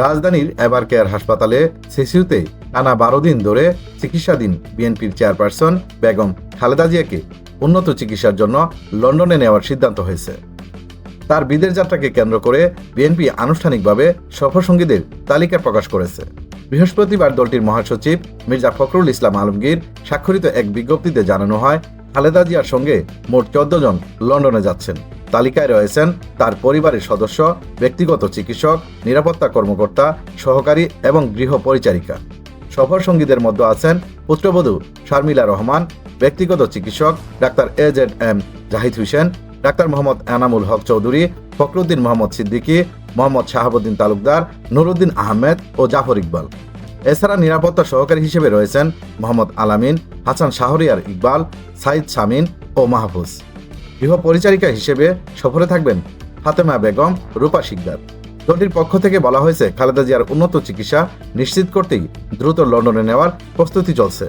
রাজধানীর ever care হাসপাতালে সিসিউতে টানা বারো দিন ধরে চিকিৎসাধীন বিএনপির চেয়ারপারসন বেগম খালেদা জিয়াকে উন্নত চিকিৎসার জন্য লন্ডনে নেওয়ার সিদ্ধান্ত হয়েছে। তার বিদেশ যাত্রাকে কেন্দ্র করে বিএনপি আনুষ্ঠানিকভাবে সফরসঙ্গীদের তালিকা প্রকাশ করেছে। বৃহস্পতিবার দলটির মহাসচিব মির্জা ফখরুল ইসলাম আলমগীর স্বাক্ষরিত এক বিজ্ঞপ্তিতে জানানো হয় খালেদা জিয়ার সঙ্গে মোট চোদ্দ জন লন্ডনে যাচ্ছেন। তালিকায় রয়েছেন তার পরিবারের সদস্য, ব্যক্তিগত চিকিৎসক, নিরাপত্তা কর্মকর্তা, সহকারী এবং গৃহ পরিচারিকা। সফর সঙ্গীদের মধ্যে আছেন পুত্রবধূ শারমিলা রহমান, ব্যক্তিগত চিকিৎসক doctor A Z M Zahid Hossain, doctor Mohammad Enamul Haque Chowdhury, Fakhruddin Mohammad Siddiqui, Mohammad Shahabuddin Talukder, Nuruddin Ahmed ও জাফর ইকবাল। এছাড়া নিরাপত্তা সহকারী হিসেবে রয়েছেন মোহাম্মদ আলামিন, হাসান শাহরিয়ার ইকবাল, সাইদ শামিন ও মাহফুজ। গৃহ পরিচারিকা হিসেবে সফরে থাকবেন ফাতেমা বেগম, রূপা শিকদার। দলটির পক্ষ থেকে বলা হয়েছে, খালেদা জিয়ার উন্নত চিকিৎসা নিশ্চিত করতেই দ্রুত লন্ডনে নেওয়ার প্রস্তুতি চলছে।